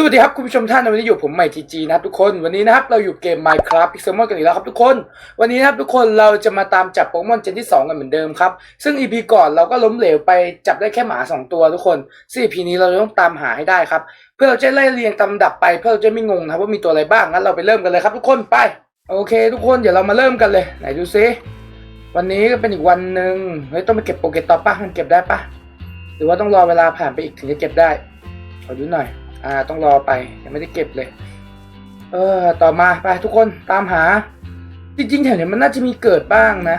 สวัสดีครับคุณผู้ชมท่านวันนี้อยู่ผมใหม่ทีจีนะครับทุกคนวันนี้นะครับเราอยู่เกม Minecraft Pixelmon กันอีกแล้วครับทุกคน วันนี้นะครับทุกคนเราจะมาตามจับโปเกมอนเจนที่ 2 กันเหมือนเดิมครับ ซึ่ง EP ก่อนเราก็ล้มเหลวไปจับได้แค่หมา 2 ตัวทุกคนซึ่ง EP นี้เราจะต้องตามหาให้ได้ครับ เพื่อเราจะไล่เรียงตำดับไปเพื่อเราจะไม่งงนะครับว่ามีตัวอะไรบ้างงั้นเราไปเริ่มกันเลยครับทุกคนไปโอเค ทุกคนเดี๋ยวเรามาเริ่มกันเลยไหนดูซิวันนี้ก็เป็นอีกวันหนึ่งเฮ้ยต้องไปเก็บโปเกตต่อปะมันเก็บได้ปะหรือว่าต้องรอเวลาผ่านไปอีกถึงจะเก็บได้ขอดูหน่อย อ่าต้องรอไปยังไม่ได้เก็บเลย เออต่อมาไปทุกคนตามหา จริงๆแถวนี้มันน่าจะมีเกิดบ้างนะ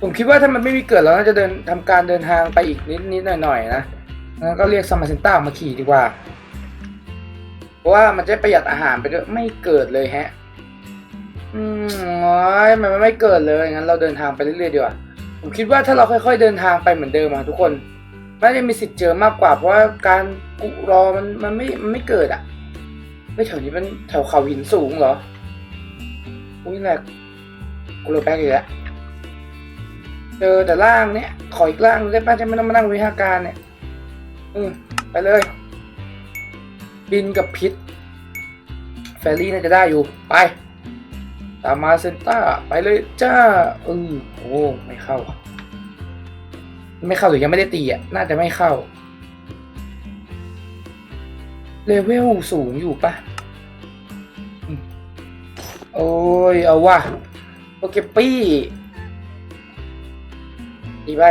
ผมคิดว่าถ้ามันไม่มีเกิดเราน่าจะเดินทำการเดินทางไปอีกนิดนิดหน่อยหน่อยนะงั้นก็เรียกซัมมาเซนต้ามาขี่ดีกว่า เพราะว่ามันจะประหยัดอาหารไปด้วยไม่เกิดเลยแฮะ อืมโอ้ยมันไม่เกิดเลยงั้นเราเดินทางไปเรื่อยๆดีกว่าผมคิดว่าถ้าเราค่อย ๆ เดินทางไปเหมือนเดิมอะทุกคน น่าจะมีสิทธิ์เจอมากกว่า เพราะว่าการกุรอมันมันไม่มันไม่เกิดอะไม่แถวนี้เป็นแถวเขาหินสูงเหรอ อุ้ยแหลกกูเลยแป๊กอีกแล้วเจอแต่ล่างเนี้ยขออีกล่างได้ป้าจะไม่ต้องมานั่งวิหาการเนี่ย อืมไปเลย บินกับพิษ แฟรี่น่าจะได้อยู่ ไป ตามมาเซนต้า ไปเลยจ้าอือโอ้ ไม่เข้าอะ ไม่เข้าหรือยังไม่ได้ตีอะ น่าจะไม่เข้า เลเวลสูงอยู่ปะโอ้ย เอาว่ะโปเกปี้ดีไป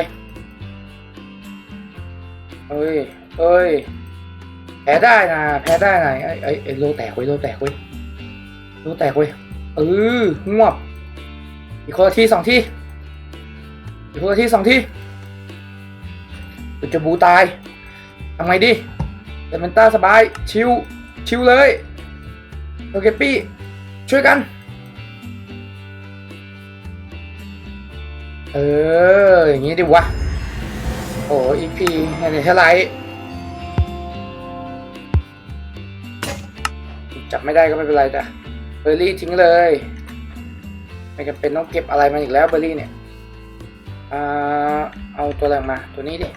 เอ้ยเอ้ย แพ้ได้นะ แพ้ได้นะไอ้ไอ้ไอ้โลแตกเว้ยโลแตกเว้ยโลแตกเว้ยเออหวบอีกคนละทีสองทีอีกคนละทีสองที กูจะบูตายทำไงดีแต่เมนต้าสบาย ชิว ชิวเลยโอเคปี้ ช่วยกัน เออ อย่างนี้ดิวะ โอ้อีพีอะไรเท่าไรจับไม่ได้ก็ไม่เป็นไรจ้ะเบอร์รี่ทิ้งเลย ไม่จำเป็นต้องเก็บอะไรมาอีกแล้วเบอร์รี่เนี่ย เอาตัวแรมา ตัวนี้ดิ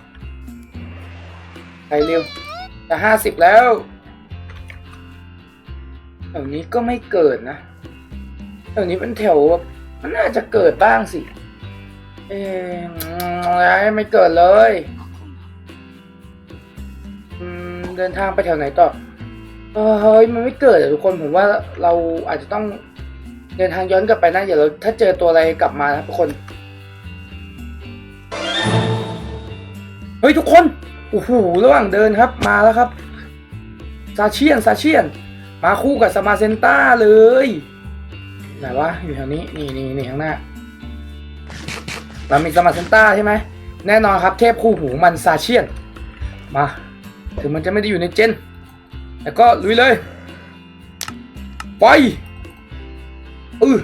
เร็วจะห้าสิบแล้วแถวนี้ก็ไม่เกิดนะแถวนี้เป็นแถวมันน่าจะเกิดบ้างสิ เอ๊ะอไม่เกิดเลยเดินทางไปแถวไหนต่อเฮ้ยมันไม่เกิดอะทุกคนผมว่าเราอาจจะต้องเดินทางย้อนกลับไปนะเดี๋ยวเราถ้าเจอตัวอะไรกลับมานะทุกคน เฮ้ย ทุกคน โอ้โหระหว่างเดินครับมาแล้วครับซาเชียนซาเชียน มาคู่กับสมาเซนต้าเลยไหนวะอยู่แถวนี้นี่นี่นี่ข้างหน้าเรามีสมาเซนต้าใช่ไหมแน่นอนครับเทพคู่หูมันซาเชียน มา ถึงมันจะไม่ได้อยู่ในเจนแต่ก็ลุยเลยไปอือ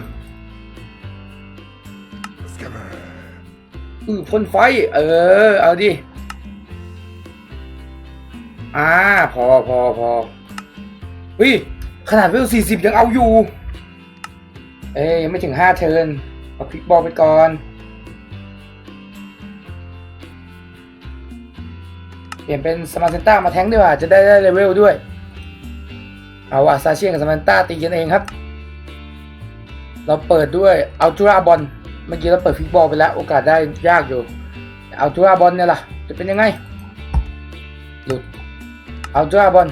อือพ่นไฟ เออ เอาดิ อ่าพอพอพอเฮ้ยขนาดเวลสี่สิบยังเอาอยู่ เอ้ยยังไม่ถึงห้าเทิร์นเอาพลิกบอลไปก่อนเปลี่ยนเป็นสมาร์เซนต้ามาแทงดีกว่าจะได้ได้เลเวลด้วย เอาอาซาเชียนกับสมาร์เซนต้าตีกันเองครับ เราเปิดด้วยอัลตราบอลเมื่อกี้เราเปิดฟิกบอลไปแล้วโอกาสได้ยากอยู่อัลตราบอลเนี่ยล่ะจะเป็นยังไงหลุด อัลตร้าบอล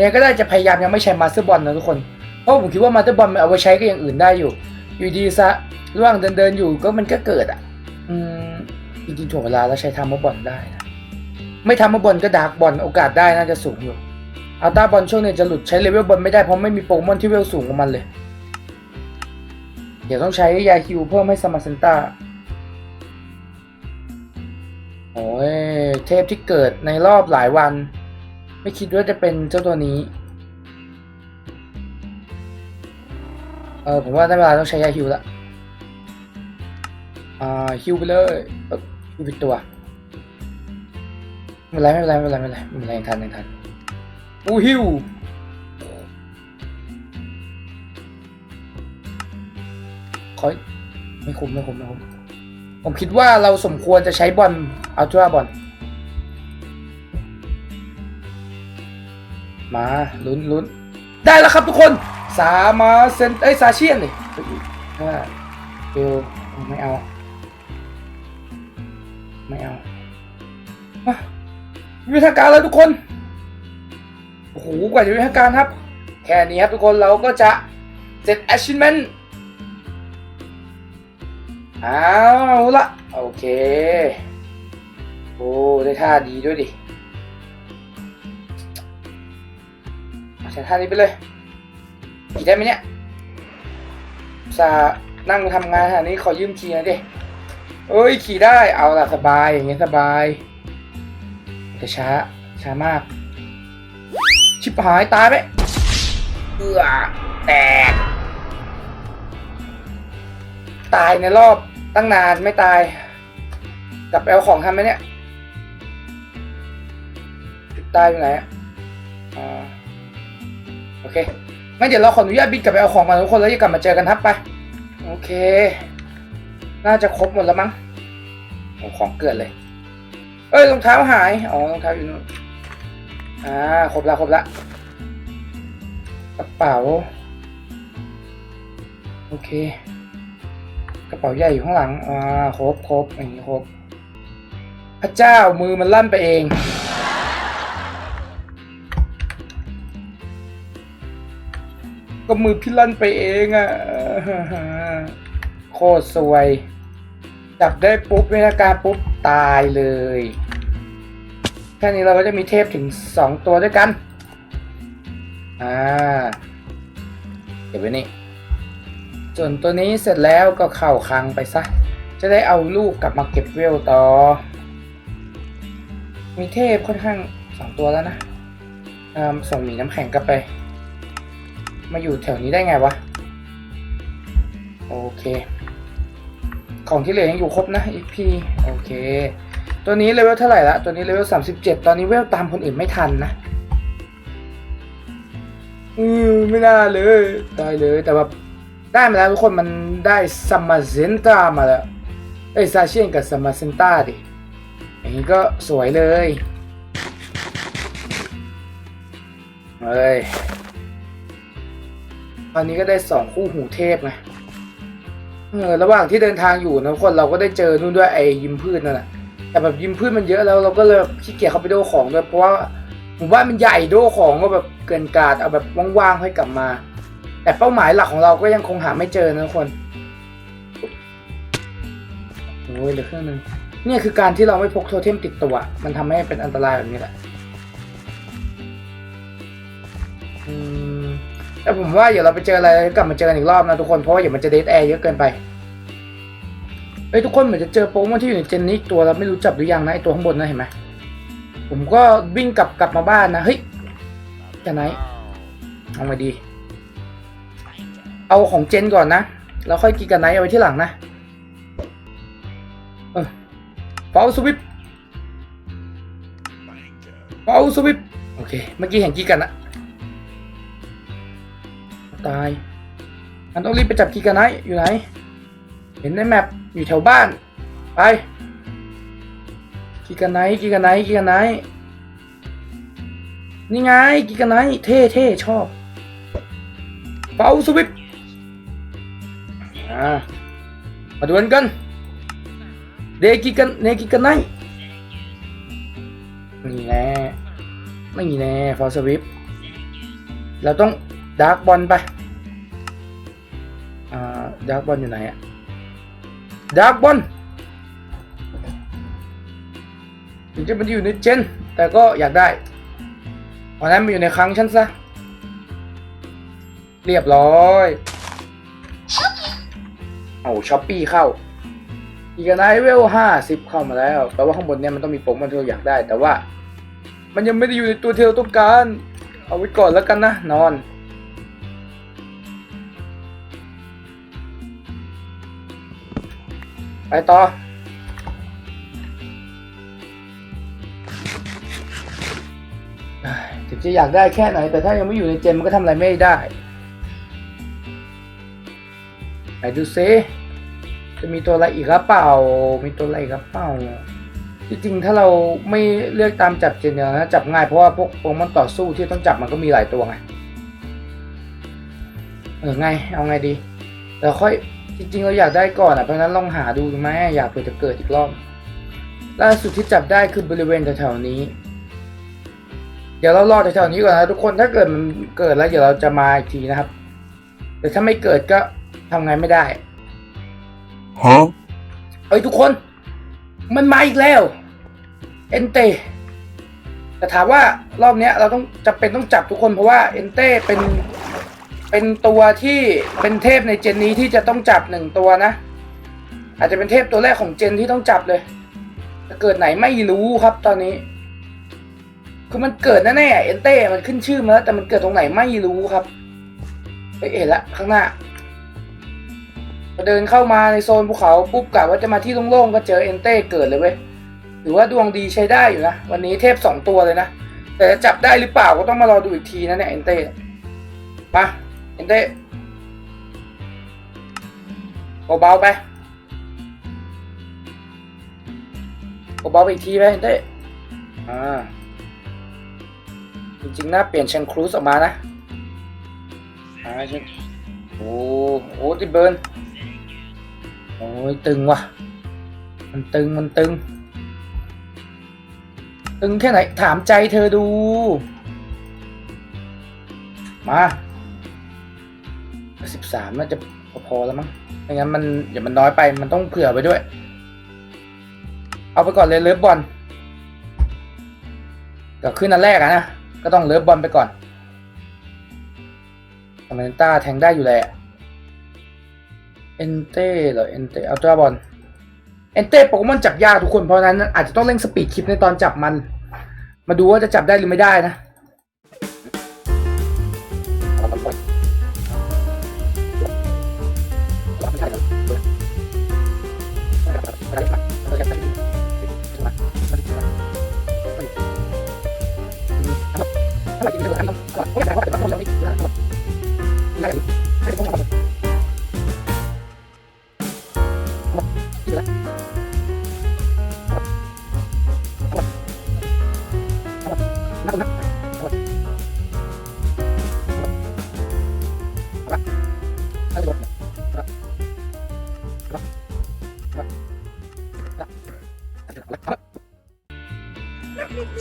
ยังก็ได้จะพยายามยังไม่ใช้มาสเตอร์บอลนะทุกคน เพราะผมคิดว่ามาสเตอร์บอลมันเอาไว้ใช้ก็อย่างอื่นได้อยู่ อยู่ดีซะระหว่างเดินเดินๆอยู่ก็มันก็เกิดอะ อืมจริงๆถ่วงเวลาแล้วใช้ทามเมอร์บอลได้นะ ไม่ทำมอร์บอลก็ดาร์กบอลโอกาสได้น่าจะสูงอยู่อัลตร้าบอลช่วงนี้จะหลุดใช้เลเวลบอลไม่ได้เพราะไม่มีโปเกมอนที่เวลสูงกว่ามันเลย เดี๋ยวต้องใช้ยาฮิวเพิ่มให้สมาเซนต้าโอ้ยเทพที่เกิดในรอบหลายวัน ไม่คิดว่าจะเป็นเจ้าตัวนี้ เออผมว่าได้เวลาต้องใช้ยาฮิวละอ่าฮิวไปเลยเอ้อฮิวผิดตัวไม่เป็นไรไม่เป็นไรไม่เป็นไรไม่เป็นไรไม่เป็นไรยังทันยังทันอู้ฮิวขอไม่คุ้มไม่คุ้มไม่คุ้มผมคิดว่าเราสมควรจะใช้บอลอัลตร้าบอล มาลุ้นลุ้นได้แล้วครับทุกคนสามาเซนเอ้ยซาเชียนเลยถ้าเบลไม่เอา ไม่เอาวิทยาการแล้วทุกคนโอ้โหกว่าจะวิทยาการครับ แค่นี้ครับทุกคนเราก็จะเสร็จ achievement เอาละโอเค โอ้ ได้ท่าดีด้วยดิ ใช้ท่านี้ไปเลยขี่ได้ไหมเนี่ยสานั่งทำงานขนาดนี้ขอยืมขี่หน่อยดิเอ้ยขี่ได้เอาละสบายอย่างเงี้ยสบายแต่ช้าช้ามาก ชิบหายตายไปเอือแตกตายในรอบตั้งนานไม่ตายกลับไปเอาของทันไหมเนี่ยตายอยู่ไหนอ่าโอ เคงั้นเดี๋ยวเราขออนุญาตบินกลับไปเอาของมาทุกคนแล้วจะกลับมาเจอกันครับไป โอเค น่าจะครบหมดแล้วมั้งโอ้ของเกิดเลย เอ้ยรองเท้าหาย อ๋อรองเท้าอยู่นู่น อ่าครบละครบละกระเป๋า โอเค กระเป๋าใหญ่อยู่ข้างหลัง อ่าครบครบอย่างนี้ครบ พระเจ้ามือมันลั่นไปเอง ก็มือพี่ลั่นไปเองอะโคตรสวย จับได้ปุ๊บเวลากาปุ๊บ ตายเลยแค่นี้เราก็จะมีเทพถึงสองตัวด้วยกัน อ่า เก็บไว้นี่ส่วนตัวนี้เสร็จแล้วก็เข้าคลังไปซะ จะได้เอาลูกกลับมาเก็บเวลต่อ มีเทพค่อนข้างสองตัวแล้วนะอ่าส่งหมีน้ำแข็งกลับไป มาอยู่แถวนี้ได้ไงวะ โอเค ของที่เหลือยังอยู่ครบนะ EP โอเค ตัวนี้เลเวลเท่าไหร่ละ ตัวนี้เลเวล37ตอนนี้เวลตามคนอื่นไม่ทันนะ อืมไม่น่าเลยได้เลย แต่ว่าได้มาแล้วทุกคนมันได้ซัมมาเซนตามาแล้ว เอ้ยซาเชียนกับซัมมาเซนตาดิ อย่างนี้ก็สวยเลย เฮ้ย ตอนนี้ก็ได้สองคู่หูเทพไงเออระหว่างที่เดินทางอยู่นะทุกคนเราก็ได้เจอนู่นด้วยไอ้ยิมพืชนั่นแหละแต่แบบยิมพืชมันเยอะแล้วเราก็เลยขี้เกียจเข้าไปโดของด้วยเพราะว่าหมู่บ้านมันใหญ่โดของก็แบบเกินกาดเอาแบบว่างๆให้กลับมา แต่เป้าหมายหลักของเราก็ยังคงหาไม่เจอนะทุกคนโอ้ยเหลือเครื่องนึงเนี่ยคือการที่เราไม่พกโทเทมติดตัว มันทำให้เป็นอันตรายแบบนี้แหละอืม แต่ผมว่าเดี๋ยวเราไปเจออะไรกลับมาเจอกันอีกรอบนะทุกคนเพราะว่าเดี๋ยวมันจะเดทแอร์เยอะเกินไปเฮ้ยทุกคนเหมือนจะเจอโปเกมอนที่อยู่ในเจนนี้ตัวเราไม่รู้จับหรือยังนะไอตัวข้างบนนะเห็นไหมผมก็วิ่งกลับกลับมาบ้านนะเฮ้ยจะไหนเอามาดี เอาของเจนก่อนนะแล้วค่อยกินกันไนท์เอาไว้ที่หลังนะเออเฝ้าสวิปเฝ้าสวิปโอเคเมื่อกี้เห็นกีกันนะ ตายมันต้องรีบไปจับกีกันไนอยู่ไหน เห็นในแมปอยู่แถวบ้าน ไปกีกันไนกีกันไนกีกันไนนี่ไงกีกันไนเท่เท่ชอบเฝ้าสวิปอ่ามาดวลกันเดกิกันเนกิกันไนนี่แน่ไม่แน่ฟอสวิปเราต้องดาร์กบอลไป ดาร์กบอลอยู่ไหนอะดาร์กบอลถึงจะมันอยู่ในเจน แต่ก็อยากได้เพราะนั้นมันอยู่ในครั้งฉันซะ เรียบร้อยเอาช้อปปี้เข้า อีกไนเวลห้าสิบเข้ามาแล้ว แปลว่าข้างบนเนี่ยมันต้องมีโปรโมชั่นที่เราอยากได้ แต่ว่า มันยังไม่ได้อยู่ในตัวที่เราต้องการ เอาไว้ก่อนแล้วกันนะ นอน ไปต่อ ถึงจะอยากได้แค่ไหน แต่ถ้ายังไม่อยู่ในเจนมันก็ทำอะไรไม่ได้ไหนดูซิจะมีตัวอะไรอีกครับเปล่า มีตัวอะไรกครับเปล่าจริงๆถ้าเราไม่เลือกตามจับเจนเดียนะจับง่ายเพราะว่าพวกโปเกมอนต่อสู้ที่ต้องจับมันก็มีหลายตัวไง เออไง เอาไงดีแต่ค่อย จริงๆเราอยากได้ก่อนอะเพราะฉะนั้นลองหาดูไหมอยากเผื่อจะเกิดอีกรอบล่าสุดที่จับได้คือบริเวณแถวๆนี้ เดี๋ยวเรารอแถวๆนี้ก่อนนะทุกคนถ้าเกิดมันเกิดแล้วเดี๋ยวเราจะมาอีกทีนะครับ แต่ถ้าไม่เกิดก็ทำไงไม่ได้ Huh? เอ้ยทุกคน มันมาอีกแล้วเอนเตแต่ถามว่ารอบเนี้ยเราต้องจะเป็นต้องจับทุกคนเพราะว่าเอนเต้เป็น เป็นตัวที่เป็นเทพในเจนนี้ที่จะต้องจับหนึ่งตัวนะ อาจจะเป็นเทพตัวแรกของเจนที่ต้องจับเลยจะเกิดไหนไม่รู้ครับตอนนี้ คือมันเกิดแน่ๆเอนเต้มันขึ้นชื่อมาแล้วแต่มันเกิดตรงไหนไม่รู้ครับเฮ้ยเห็นละข้างหน้าพอเดินเข้ามาในโซนภูเขาปุ๊บกะว่าจะมาที่โล่งๆก็เจอเอนเต้เกิดเลยเว้ยถือว่าดวงดีใช้ได้อยู่นะวันนี้เทพสองตัวเลยนะแต่จะจับได้หรือเปล่าก็ต้องมารอดูอีกทีนะเนี่ยเอนเต้มา เอนเต้เบาๆไปเบาๆไปอีกทีไปเอนเต้อ่าจริงๆน่าเปลี่ยนเชนครูสออกมานะอ่าเช่นโอ้โหติเบิร์นโอ้ยตึงว่ะ มันตึงมันตึง ตึงแค่ไหนถามใจเธอดู มา สิบสามน่าจะพอแล้วมั้งไม่งั้นมันเดี๋ยวมันน้อยไปมันต้องเผื่อไปด้วย เอาไปก่อนเลยเลิฟบอลก็ขึ้นอันแรกอะนะก็ต้องเลิฟบอลไปก่อนคอมเมนต้าแทงได้อยู่แหละเอนเต้เหรอเอนเต้อัลตราบอลเอนเต้โปเกมอนจับยากทุกคนเพราะนั้นอาจจะต้องเร่งสปีดคลิปในตอนจับมัน มาดูว่าจะจับได้หรือไม่ได้นะ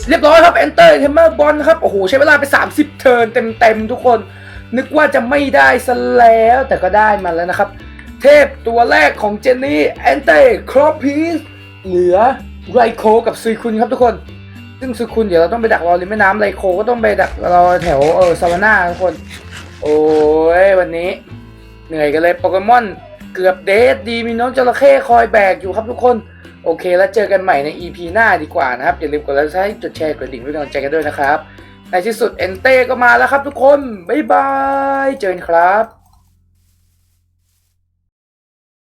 เรียบร้อยครับ Enter Hammer Ball ครับ โอ้โห ใช้เวลาไป 30 เทิร์นเต็มๆทุกคน นึกว่าจะไม่ได้ซะแล้วแต่ก็ได้มาแล้วนะครับ เทพตัวแรกของเจนนี่ Enter Crop Piece เหลือไรโคกับซุยคุณครับทุกคน ซึ่งซุยคุณเดี๋ยวเราต้องไปดักรอริมแม่น้ำไรโคก็ต้องไปดักรอแถวเออซาวาน่าทุกคน โอ้ยวันนี้ เหนื่อยกันเลยโปเกมอนเกือบเดทดีมีน้องจระเข้คอยแบกอยู่ครับทุกคน โอเค แล้วเจอกันใหม่ใน EP หน้าดีกว่านะครับ อย่าลืมกดไลค์ให้กดแชร์กดดิ่งเพื่อเป็นกำลังใจกันด้วยนะครับ ในที่สุดเอนเต้ก็มาแล้วครับทุกคน บ๊ายบาย เจอกันครับ